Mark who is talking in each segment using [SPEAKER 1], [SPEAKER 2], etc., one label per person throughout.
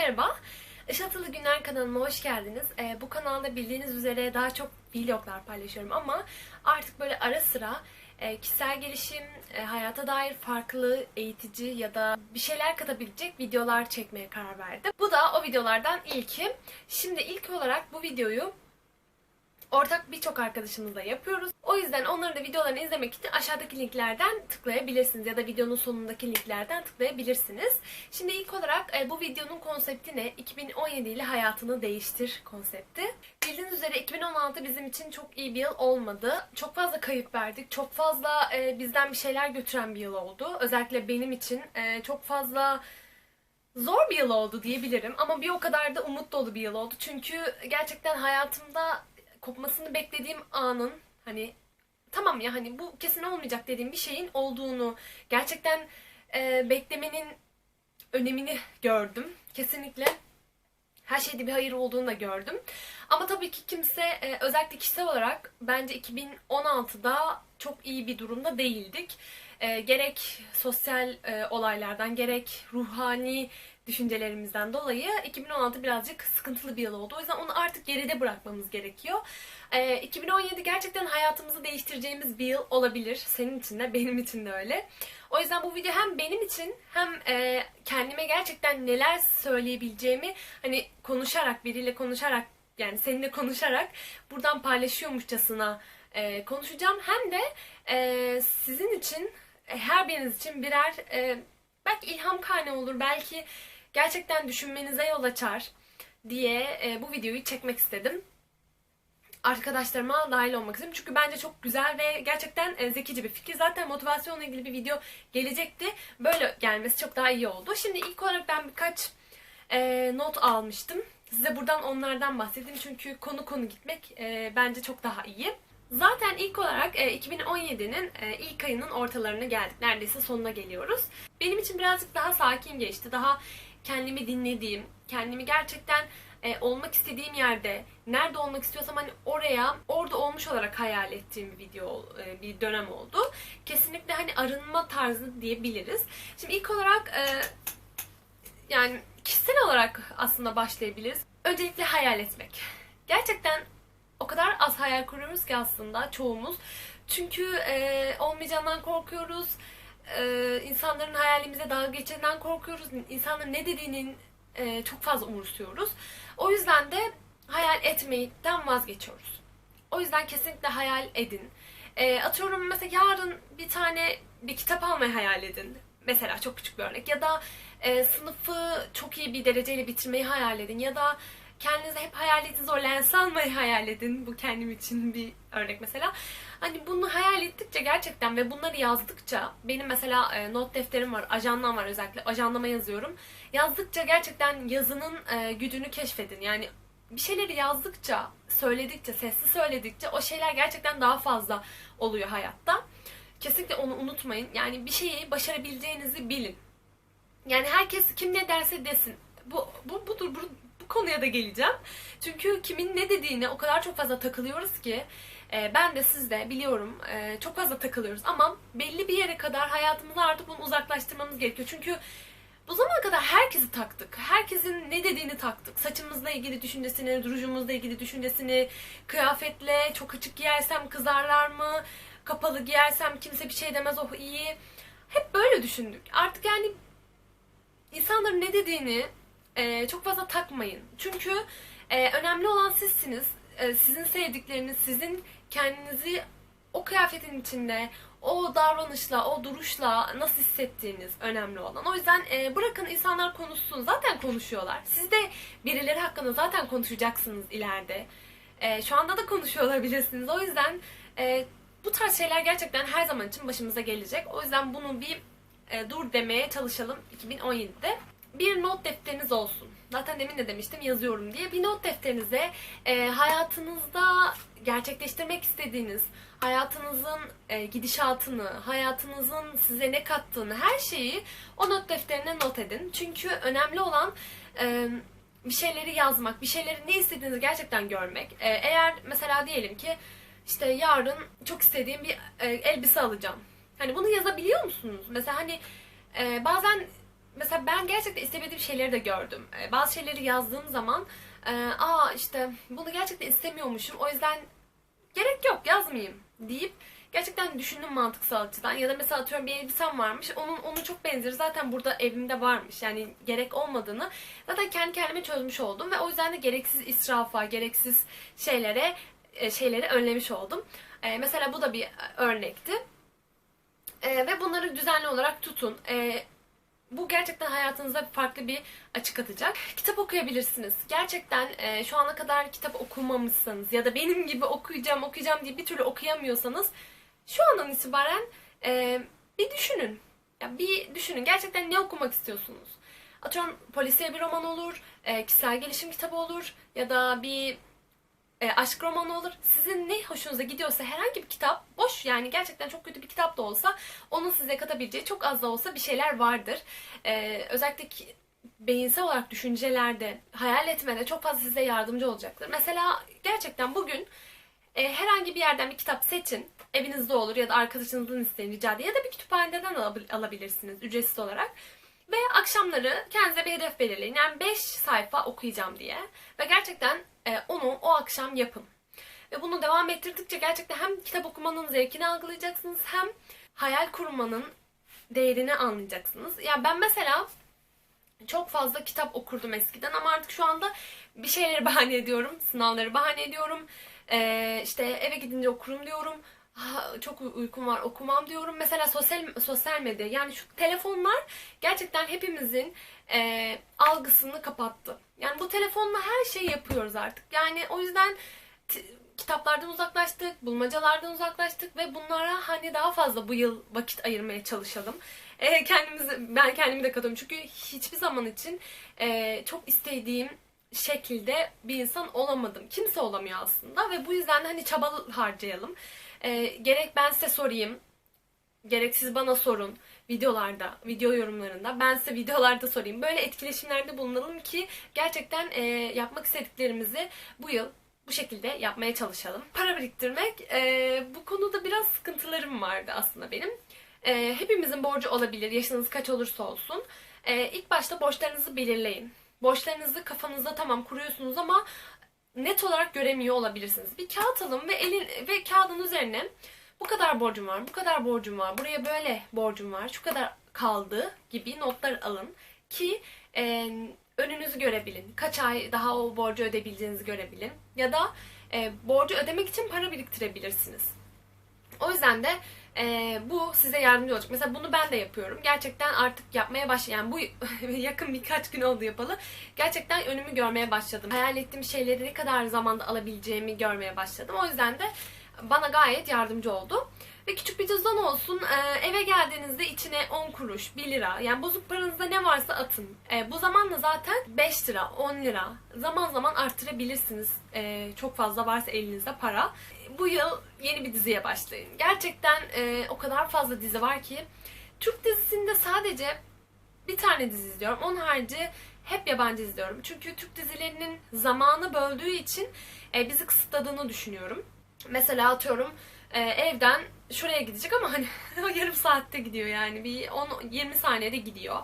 [SPEAKER 1] merhaba. Işıltılı Günler kanalıma hoş geldiniz. Ee, bu kanalda bildiğiniz üzere daha çok vloglar paylaşıyorum ama artık böyle ara sıra e, kişisel gelişim, e, hayata dair farklı eğitici ya da bir şeyler katabilecek videolar çekmeye karar verdim. Bu da o videolardan ilki. Şimdi ilk olarak bu videoyu ortak birçok arkadaşımızla yapıyoruz. O yüzden onların da videolarını izlemek için aşağıdaki linklerden tıklayabilirsiniz ya da videonun sonundaki linklerden tıklayabilirsiniz. Şimdi ilk olarak e, bu videonun konsepti ne? 2017 ile hayatını değiştir konsepti. Bildiğiniz üzere 2016 bizim için çok iyi bir yıl olmadı. Çok fazla kayıp verdik. Çok fazla e, bizden bir şeyler götüren bir yıl oldu. Özellikle benim için e, çok fazla zor bir yıl oldu diyebilirim ama bir o kadar da umut dolu bir yıl oldu. Çünkü gerçekten hayatımda kopmasını beklediğim anın hani tamam ya hani bu kesin olmayacak dediğim bir şeyin olduğunu gerçekten e, beklemenin önemini gördüm. Kesinlikle her şeyde bir hayır olduğunu da gördüm. Ama tabii ki kimse e, özellikle kişisel olarak bence 2016'da çok iyi bir durumda değildik. E, gerek sosyal e, olaylardan gerek ruhani düşüncelerimizden dolayı 2016 birazcık sıkıntılı bir yıl oldu. O yüzden onu artık geride bırakmamız gerekiyor. E, 2017 gerçekten hayatımızı değiştireceğimiz bir yıl olabilir. Senin için de benim için de öyle. O yüzden bu video hem benim için hem e, kendime gerçekten neler söyleyebileceğimi hani konuşarak biriyle konuşarak yani seninle konuşarak buradan paylaşıyormuşçasına e, konuşacağım. Hem de e, sizin için e, her biriniz için birer e, belki ilham kaynağı olur, belki gerçekten düşünmenize yol açar diye e, bu videoyu çekmek istedim. Arkadaşlarıma dahil olmak istedim. Çünkü bence çok güzel ve gerçekten e, zekice bir fikir. Zaten motivasyonla ilgili bir video gelecekti. Böyle gelmesi çok daha iyi oldu. Şimdi ilk olarak ben birkaç e, not almıştım. Size buradan onlardan bahsedeyim. Çünkü konu konu gitmek e, bence çok daha iyi. Zaten ilk olarak e, 2017'nin e, ilk ayının ortalarına geldik. Neredeyse sonuna geliyoruz. Benim için birazcık daha sakin geçti. Daha kendimi dinlediğim, kendimi gerçekten e, olmak istediğim yerde, nerede olmak istiyorsam hani oraya, orada olmuş olarak hayal ettiğim bir video, e, bir dönem oldu. Kesinlikle hani arınma tarzı diyebiliriz. Şimdi ilk olarak e, yani kişisel olarak aslında başlayabiliriz. Öncelikle hayal etmek. Gerçekten o kadar az hayal kuruyoruz ki aslında çoğumuz. Çünkü e, olmayacağından korkuyoruz. E, insanların hayalimize dalga geçenden korkuyoruz. İnsanların ne dediğinin e, çok fazla umursuyoruz. O yüzden de hayal etmekten vazgeçiyoruz. O yüzden kesinlikle hayal edin. E, atıyorum mesela yarın bir tane bir kitap almayı hayal edin. Mesela çok küçük bir örnek. Ya da e, sınıfı çok iyi bir dereceyle bitirmeyi hayal edin. Ya da kendinize hep hayal ettiğiniz o lens almayı hayal edin. Bu kendim için bir örnek mesela. Hani bunu hayal ettikçe gerçekten ve bunları yazdıkça benim mesela e, not defterim var, ajandam var özellikle. Ajandama yazıyorum. Yazdıkça gerçekten yazının e, gücünü keşfedin. Yani bir şeyleri yazdıkça, söyledikçe, sesli söyledikçe o şeyler gerçekten daha fazla oluyor hayatta. Kesinlikle onu unutmayın. Yani bir şeyi başarabileceğinizi bilin. Yani herkes kim ne derse desin. Bu, bu budur, bu, konuya da geleceğim. Çünkü kimin ne dediğine o kadar çok fazla takılıyoruz ki e, ben de siz de biliyorum e, çok fazla takılıyoruz ama belli bir yere kadar hayatımızı artık bunu uzaklaştırmamız gerekiyor. Çünkü bu zamana kadar herkesi taktık. Herkesin ne dediğini taktık. Saçımızla ilgili düşüncesini, duruşumuzla ilgili düşüncesini, kıyafetle çok açık giyersem kızarlar mı? Kapalı giyersem kimse bir şey demez oh iyi. Hep böyle düşündük. Artık yani insanların ne dediğini e, çok fazla takmayın. Çünkü e, önemli olan sizsiniz. E, sizin sevdikleriniz, sizin kendinizi o kıyafetin içinde, o davranışla, o duruşla nasıl hissettiğiniz önemli olan. O yüzden e, bırakın insanlar konuşsun. Zaten konuşuyorlar. Siz de birileri hakkında zaten konuşacaksınız ileride. E, şu anda da konuşuyor olabilirsiniz. O yüzden e, bu tarz şeyler gerçekten her zaman için başımıza gelecek. O yüzden bunu bir e, dur demeye çalışalım 2017'de. Bir not defteriniz olsun. Zaten demin de demiştim yazıyorum diye. Bir not defterinize e, hayatınızda gerçekleştirmek istediğiniz, hayatınızın e, gidişatını, hayatınızın size ne kattığını, her şeyi o not defterine not edin. Çünkü önemli olan e, bir şeyleri yazmak, bir şeyleri ne istediğinizi gerçekten görmek. E, eğer mesela diyelim ki işte yarın çok istediğim bir e, elbise alacağım. Hani bunu yazabiliyor musunuz? Mesela hani e, bazen mesela ben gerçekten istemediğim şeyleri de gördüm. Ee, bazı şeyleri yazdığım zaman e, aa işte bunu gerçekten istemiyormuşum o yüzden gerek yok yazmayayım deyip gerçekten düşündüm mantıksal açıdan. Ya da mesela atıyorum bir elbisem varmış. Onun onu çok benzeri zaten burada evimde varmış. Yani gerek olmadığını zaten kendi kendime çözmüş oldum ve o yüzden de gereksiz israfa, gereksiz şeylere e, şeyleri önlemiş oldum. E, mesela bu da bir örnekti. Ve bunları düzenli olarak tutun. Bu gerçekten hayatınıza farklı bir açık atacak. Kitap okuyabilirsiniz. Gerçekten e, şu ana kadar kitap okumamışsanız ya da benim gibi okuyacağım okuyacağım diye bir türlü okuyamıyorsanız şu andan itibaren e, bir düşünün. Ya bir düşünün. Gerçekten ne okumak istiyorsunuz? Atıyorum polisiye bir roman olur, e, kişisel gelişim kitabı olur ya da bir e, aşk romanı olur. Sizin ne hoşunuza gidiyorsa herhangi bir kitap, boş yani gerçekten çok kötü bir kitap da olsa onun size katabileceği çok az da olsa bir şeyler vardır. E, özellikle ki, beyinsel olarak düşüncelerde, hayal etmede çok fazla size yardımcı olacaktır. Mesela gerçekten bugün e, herhangi bir yerden bir kitap seçin. Evinizde olur ya da arkadaşınızın isteyin rica edin. Ya da bir kütüphaneden alab- alabilirsiniz ücretsiz olarak. Ve akşamları kendinize bir hedef belirleyin. Yani 5 sayfa okuyacağım diye. Ve gerçekten e, onu o akşam yapın. Ve bunu devam ettirdikçe gerçekten hem kitap okumanın zevkini algılayacaksınız hem hayal kurmanın değerini anlayacaksınız. Ya yani ben mesela çok fazla kitap okurdum eskiden ama artık şu anda bir şeyleri bahane ediyorum. Sınavları bahane ediyorum. Ee, işte eve gidince okurum diyorum. Ha, çok uykum var okumam diyorum. Mesela sosyal sosyal medya yani şu telefonlar gerçekten hepimizin e, algısını kapattı. Yani bu telefonla her şeyi yapıyoruz artık. Yani o yüzden kitaplardan uzaklaştık, bulmacalardan uzaklaştık ve bunlara hani daha fazla bu yıl vakit ayırmaya çalışalım. E, kendimizi, ben kendimi de katıyorum çünkü hiçbir zaman için e, çok istediğim şekilde bir insan olamadım. Kimse olamıyor aslında ve bu yüzden de hani çaba harcayalım. E, gerek ben size sorayım, gerek siz bana sorun videolarda, video yorumlarında. Ben size videolarda sorayım. Böyle etkileşimlerde bulunalım ki gerçekten e, yapmak istediklerimizi bu yıl bu şekilde yapmaya çalışalım. Para biriktirmek, e, bu konuda biraz sıkıntılarım vardı aslında benim. E, hepimizin borcu olabilir, yaşınız kaç olursa olsun. E, ilk başta borçlarınızı belirleyin. Borçlarınızı kafanızda tamam kuruyorsunuz ama net olarak göremiyor olabilirsiniz. Bir kağıt alın ve elin ve kağıdın üzerine bu kadar borcum var, bu kadar borcum var, buraya böyle borcum var, şu kadar kaldı gibi notlar alın ki e, önünüzü görebilin. Kaç ay daha o borcu ödebileceğinizi görebilin. Ya da e, borcu ödemek için para biriktirebilirsiniz. O yüzden de e, bu size yardımcı olacak. Mesela bunu ben de yapıyorum. Gerçekten artık yapmaya başlayan bu yakın birkaç gün oldu yapalı. Gerçekten önümü görmeye başladım. Hayal ettiğim şeyleri ne kadar zamanda alabileceğimi görmeye başladım. O yüzden de bana gayet yardımcı oldu. Ve küçük bir cüzdan olsun. E, eve geldiğinizde içine 10 kuruş, 1 lira yani bozuk paranızda ne varsa atın. E, bu zamanla zaten 5 lira, 10 lira zaman zaman arttırabilirsiniz. E, çok fazla varsa elinizde para. Bu yıl yeni bir diziye başlayın. Gerçekten o kadar fazla dizi var ki. Türk dizisinde sadece bir tane dizi izliyorum. Onun harici hep yabancı izliyorum. Çünkü Türk dizilerinin zamanı böldüğü için bizi kısıtladığını düşünüyorum. Mesela atıyorum e, evden şuraya gidecek ama hani yarım saatte gidiyor yani bir 10-20 saniyede gidiyor.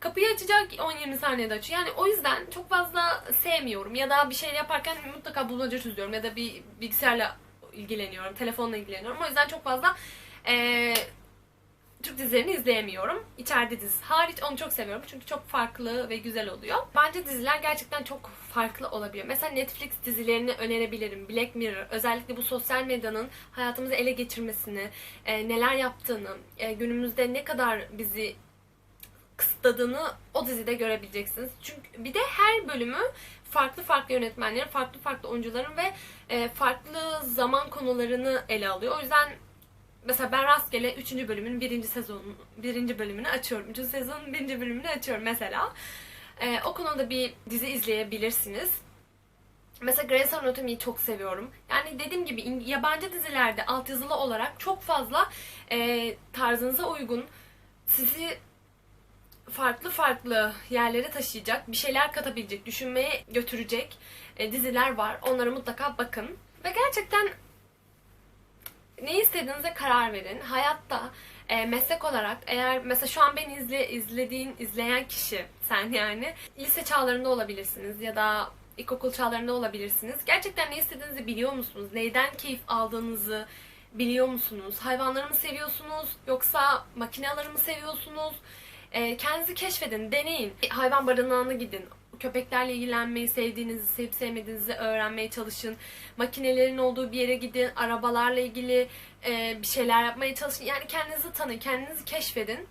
[SPEAKER 1] Kapıyı açacak 10-20 saniyede açıyor. Yani o yüzden çok fazla sevmiyorum. Ya da bir şey yaparken mutlaka bulmaca çözüyorum. Ya da bir bilgisayarla ilgileniyorum. Telefonla ilgileniyorum. O yüzden çok fazla e, Türk dizilerini izleyemiyorum. İçeride dizi hariç onu çok seviyorum. Çünkü çok farklı ve güzel oluyor. Bence diziler gerçekten çok farklı olabiliyor. Mesela Netflix dizilerini önerebilirim. Black Mirror özellikle bu sosyal medyanın hayatımızı ele geçirmesini, e, neler yaptığını, e, günümüzde ne kadar bizi kısıtladığını o dizide görebileceksiniz. Çünkü bir de her bölümü farklı farklı yönetmenlerin, farklı farklı oyuncuların ve e, farklı zaman konularını ele alıyor. O yüzden mesela ben rastgele 3. bölümün 1. sezonun 1. bölümünü açıyorum. 3. sezonun 1. bölümünü açıyorum mesela. Ee, o konuda bir dizi izleyebilirsiniz. Mesela Grey's Anatomy'yi çok seviyorum. Yani dediğim gibi yabancı dizilerde altyazılı olarak çok fazla e, tarzınıza uygun sizi farklı farklı yerlere taşıyacak, bir şeyler katabilecek, düşünmeye götürecek e, diziler var. Onlara mutlaka bakın. Ve gerçekten ne istediğinize karar verin. Hayatta e, meslek olarak eğer mesela şu an beni izle, izlediğin, izleyen kişi sen yani lise çağlarında olabilirsiniz ya da ilkokul çağlarında olabilirsiniz. Gerçekten ne istediğinizi biliyor musunuz? Neyden keyif aldığınızı biliyor musunuz? Hayvanları mı seviyorsunuz? Yoksa makineleri mi seviyorsunuz? E, kendinizi keşfedin, deneyin. Hayvan barınağına gidin. Köpeklerle ilgilenmeyi, sevdiğinizi, sevip sevmediğinizi öğrenmeye çalışın. Makinelerin olduğu bir yere gidin. Arabalarla ilgili e, bir şeyler yapmaya çalışın. Yani kendinizi tanıyın, kendinizi keşfedin.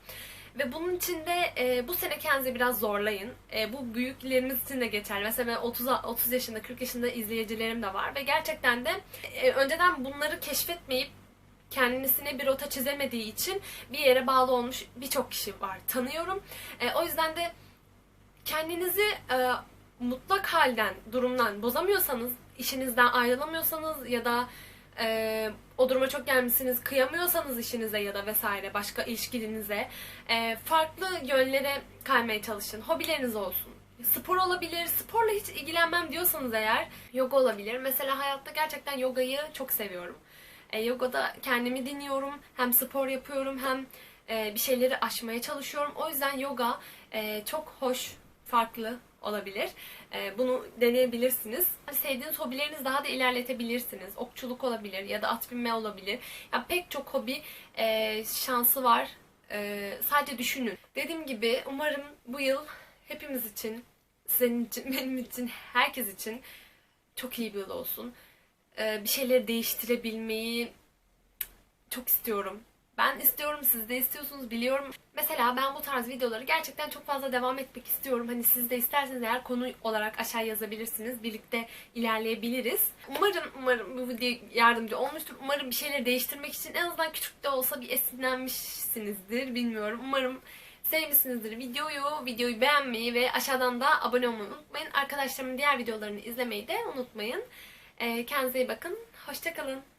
[SPEAKER 1] Ve bunun için de e, bu sene kendinizi biraz zorlayın. E, bu büyüklerimiz için de geçerli. Mesela ben 30, 30 yaşında, 40 yaşında izleyicilerim de var. Ve gerçekten de e, önceden bunları keşfetmeyip kendisine bir rota çizemediği için bir yere bağlı olmuş birçok kişi var. Tanıyorum. E, o yüzden de kendinizi e, mutlak halden, durumdan bozamıyorsanız, işinizden ayrılamıyorsanız ya da e, o duruma çok gelmişsiniz, kıyamıyorsanız işinize ya da vesaire başka ilişkinize e, farklı yönlere kaymaya çalışın. Hobileriniz olsun. Spor olabilir. Sporla hiç ilgilenmem diyorsanız eğer yoga olabilir. Mesela hayatta gerçekten yogayı çok seviyorum. E, yogada kendimi dinliyorum. Hem spor yapıyorum hem e, bir şeyleri aşmaya çalışıyorum. O yüzden yoga e, çok hoş, farklı olabilir. E, bunu deneyebilirsiniz. Sevdiğiniz hobilerinizi daha da ilerletebilirsiniz. Okçuluk olabilir ya da at binme olabilir. Yani pek çok hobi e, şansı var. E, sadece düşünün. Dediğim gibi umarım bu yıl hepimiz için, senin için, benim için, herkes için çok iyi bir yıl olsun. E, bir şeyleri değiştirebilmeyi çok istiyorum. Ben istiyorum, siz de istiyorsunuz biliyorum. Mesela ben bu tarz videoları gerçekten çok fazla devam etmek istiyorum. Hani siz de isterseniz eğer konu olarak aşağı yazabilirsiniz. Birlikte ilerleyebiliriz. Umarım umarım bu video yardımcı olmuştur. Umarım bir şeyleri değiştirmek için en azından küçük de olsa bir esinlenmişsinizdir. Bilmiyorum. Umarım sevmişsinizdir videoyu. Videoyu beğenmeyi ve aşağıdan da abone olmayı unutmayın. Arkadaşlarımın diğer videolarını izlemeyi de unutmayın. Ee, Kendinize iyi bakın. Hoşçakalın.